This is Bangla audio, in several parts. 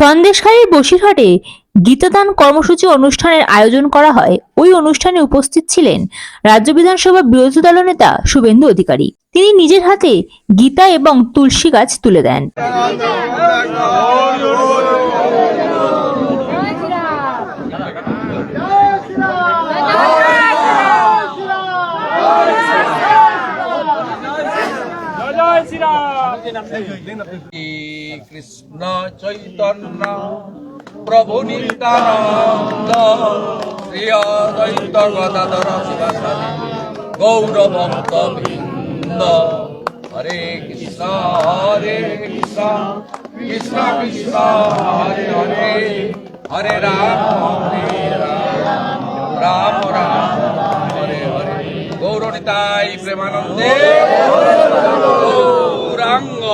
সন্দেশখালীর বসিরহাটে গীতদান কর্মসূচি অনুষ্ঠানের আয়োজন করা হয়। ওই অনুষ্ঠানে উপস্থিত ছিলেন রাজ্য বিধানসভা বিরোধী দলনেতা শুভেন্দু অধিকারী। তিনি নিজের হাতে গীতা এবং তুলসী গাছ তুলে দেন। জয় শ্রীরাম। কৃষ্ণ চৈতন্য প্রভু নিত্যানন্দ শ্রী অদ্বৈত গদাধর শিবাসাদি গৌরভক্ত বৃন্দ। হরে কৃষ্ণ হরে কৃষ্ণ কৃষ্ণ কৃষ্ণ, হরে হরে হরে রাম হরে রাম রাম রাম, হরে হরে। গৌরনিতাই প্রেমানন্দে গৌরাঙ্গ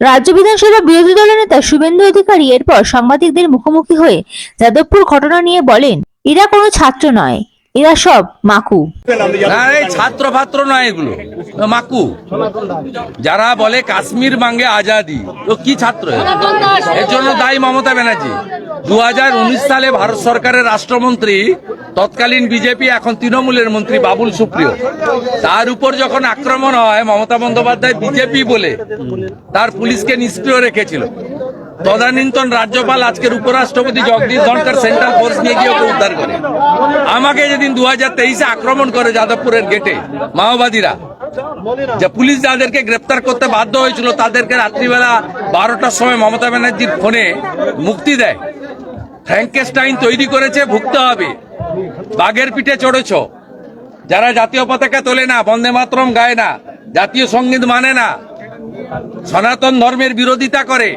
রাজ্য বিধানসভা বিরোধী দলনেতা শুভেন্দু অধিকারী এরপর সাংবাদিকদের মুখোমুখি হয়ে যাদবপুর ঘটনা নিয়ে বলেন, এরা কোনো ছাত্র নয়, এরা সব মাকু। ছাত্র ফাত্র নয় এগুলো মাকু। যারা বলে কাশ্মীর মাঙ্গে আজাদি, তো কি ছাত্র এর জন্য দায়ী মমতা ব্যানার্জি। দু হাজার উনিশ সালে ভারত সরকারের রাষ্ট্রমন্ত্রী তৎকালীন বিজেপি, এখন তৃণমূলের মন্ত্রী বাবুল সুপ্রিয়। তার উপর যখন আক্রমণ হয়, মমতা বন্দ্যোপাধ্যায় বিজেপি বলে তার পুলিশকে নিষ্ক্রিয় রেখেছিল। তদানীন্তন রাজ্যপাল, আজকের উপরাষ্ট্রপতি জগদীশ ধনকর সেন্ট্রাল ফোর্স নিয়ে গিয়ে উদ্ধার করে। আমাকে যেদিন দু হাজার তেইশে আক্রমণ করে যাদবপুরের গেটে, মাওবাদীরা, যে পুলিশ যাদেরকে গ্রেপ্তার করতে বাধ্য হয়েছিল, তাদেরকে রাত্রিবেলা বারোটার সময় মমতা ব্যানার্জির ফোনে মুক্তি দেয়। ফ্র্যাঙ্কেস্টাইন তৈরি করেছে, ভুগতে হবে। বাঘের পিঠে চড়েছ। যারা জাতীয় পতাকা তোলে না, বন্দে মাতরম গায় না, জাতীয় সংগীত মানে না, সনাতন ধর্মের বিরোধিতা করে,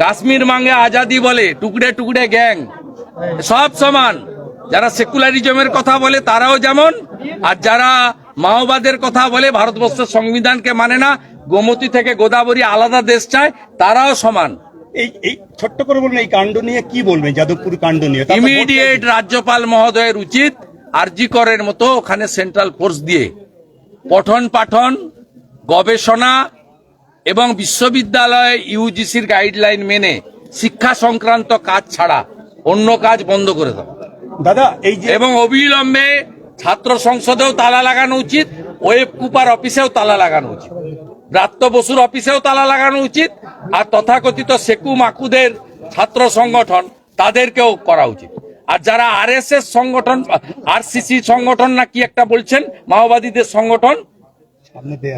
কাশ্মীর মাঙ্গে আজাদি বলে টুকরে টুকরে গ্যাং, সব সমান। যারা সেকুলারিজমের কথা বলে, তারাও যেমন। আর যারা মাওবাদের কথা বলে, ভারতবর্ষের সংবিধানকে মানে না, গোমতী থেকে গোদাবরী আলাদা দেশ চায়, তারাও সমান। এই এই ছোট্ট করে বলুন এই কাণ্ড নিয়ে কি বলবেন যাদবপুর কাণ্ড নিয়ে ইমিডিয়েট রাজ্যপাল মহোদয়ের উচিত আরজি করের মতো ওখানে সেন্ট্রাল ফোর্স দিয়ে। পঠন পাঠন গবেষণা এবং বিশ্ববিদ্যালয় ইউজিসির গাইডলাইন মেনে শিক্ষা সংক্রান্ত কাজ ছাড়া অন্য কাজ বন্ধ করে দাও দাদা এই যে এবং অবিলম্বে ছাত্র সংসদেও তালা লাগানো উচিত ওয়েব কুপার অফিসেও তালা লাগানো উচিত। ব্রাত্য বসুর অফিসেও তালা লাগানো উচিত আর তথাকথিত সেকু মাকুদের ছাত্র সংগঠন তাদেরকেও করা উচিত। আর যারা আরএসএস সংগঠন আরসিসি সংগঠন না কি একটা বলছেন মাওবাদীদের সংগঠন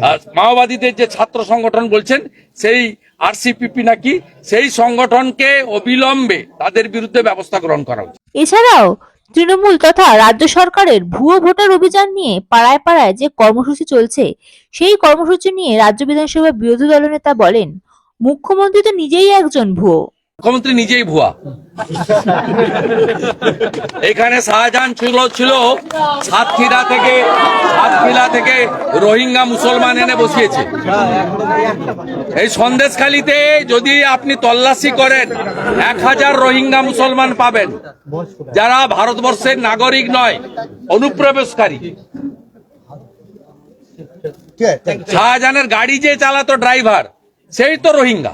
আর মাওবাদীদের যে ছাত্র সংগঠন বলছেন সেই আরসিপিপি নাকি সেই সংগঠনকে অবিলম্বে তাদের বিরুদ্ধে ব্যবস্থা গ্রহণ করা উচিত। এছাড়াও তৃণমূল তথা রাজ্য সরকারের ভুয়ো ভোটার অভিযান নিয়ে পাড়ায় পাড়ায় যে কর্মসূচি চলছে, সেই কর্মসূচি নিয়ে রাজ্য বিধানসভার বিরোধী দলনেতা বলেন, মুখ্যমন্ত্রী তো নিজেই একজন ভুয়ো। মুখ্যমন্ত্রী নিজেই ভুয়া। এখানে শাহজাহান ছিল ছিল সাতক্ষীরা থেকে সাতক্ষীরা থেকে রোহিঙ্গা মুসলমান এনে বসিয়েছে। এই সন্দেশখালিতে যদি আপনি তল্লাশি করেন, এক হাজার রোহিঙ্গা মুসলমান পাবেন। যারা ভারতবর্ষের নাগরিক নয়, অনুপ্রবেশকারী। শাহজাহানের গাড়ি যে চালাতো ড্রাইভার, সেই তো Rohingya.